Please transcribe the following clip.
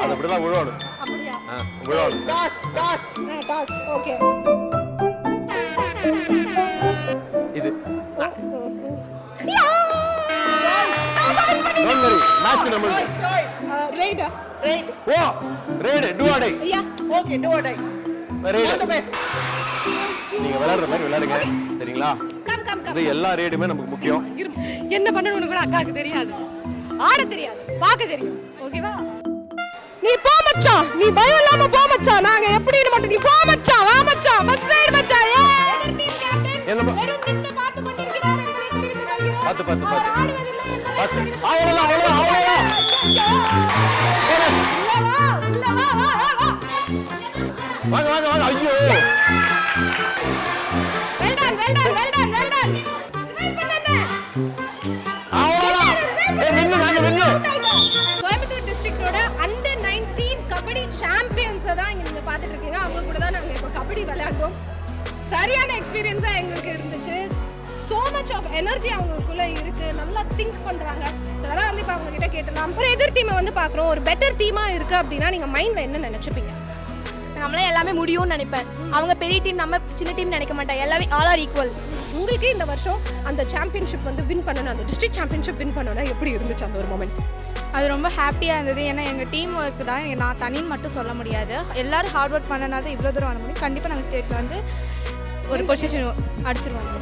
நல்லா விழணும் அப்படியா? ஆ, விழணும் டாஸ் டாஸ். டாஸ். ஓகே. இது. மேட்ச் டாய்ஸ் ரைடா ரைட் ஓ ரேடு டு ஆடை ஐயா ஓகே டு ஆர் டை ஆல் தி ரேடு பெஸ்ட் நீங்க விளையாடுற மாதிரி விளையாடுங்க. சரிங்களா? கம் கம் கம் இது எல்லா ரேடுமே நமக்கு முக்கியம். என்ன பண்ணணும்னு கூட அக்காவுக்கு தெரியாது. ஆட தெரியாது. பார்க்க தெரியும். ஓகேவா நீ போ மச்சான். நீ பயம் இல்லாம போ மச்சான். நாங்க எப்படின்னு மட்டும் நீ போ மச்சான். வா மச்சான். ஃபர்ஸ்ட் ரைட் மச்சான். ஏ எதிர் டீம் கேப்டன் வெறும் நின்னு பார்த்து கொண்டிருக்கிறார் என்பதை கொள்கிறோம். ஆடுவதில்லை என்பதை பார்த்து. தெரிவித்துக் அவ்வளவுதான், அவ்வளவுதான், அவ்வளவுதான். வாங்க வாங்க வாங்க. ஐயோ. Well done, well done. Kabaddi சாம்பியன்ஸை தான் இங்க நீங்க பார்த்துட்டு இருக்கீங்க. அவங்க கூட தான் நாங்க இப்போ கபடி விளையாண்டோம் சரியான எக்ஸ்பீரியன்ஸா எங்களுக்கு இருந்துச்சு. So மச் ஆஃப் எனர்ஜி அவங்களுக்குள்ள இருக்கு. நல்லா திங்க் பண்றாங்க. ஸோ அதெல்லாம் வந்து இப்போ அவங்க கிட்ட கேட்டலாம் ஒரு எதிர் டீமை வந்து பார்க்குறோம். ஒரு பெட்டர் டீமா இருக்கு அப்படின்னா நீங்க மைண்ட்ல என்ன நினைச்சுப்பீங்க? நம்மளே எல்லாமே முடியும்னு நினைப்பேன். அவங்க பெரிய டீம் நம்ம சின்ன டீம் நினைக்க மாட்டேன் எல்லாமே ஆல் ஆர் ஈக்குவல் உங்களுக்கு இந்த வருஷம் அந்த சாம்பியன்ஷிப் வந்து வின் பண்ணணும். அந்த டிஸ்ட்ரிக்ட் சாம்பியன்ஷிப் வின் பண்ணணும் எப்படி இருந்துச்சு அந்த ஒரு மொமெண்ட் அது ரொம்ப ஹாப்பியாக இருந்தது. ஏன்னா எங்கள் டீம் ஒர்க் தான். நான் தனின்னு மட்டும் சொல்ல முடியாது. எல்லாரும் ஹார்ட் ஒர்க் பண்ணனால தான் இவ்வளோ தூரம் வர முடியும். கண்டிப்பாக நாங்கள் ஸ்டேட்டில் வந்து ஒரு பொசிஷன் அடிச்சிருவாங்க.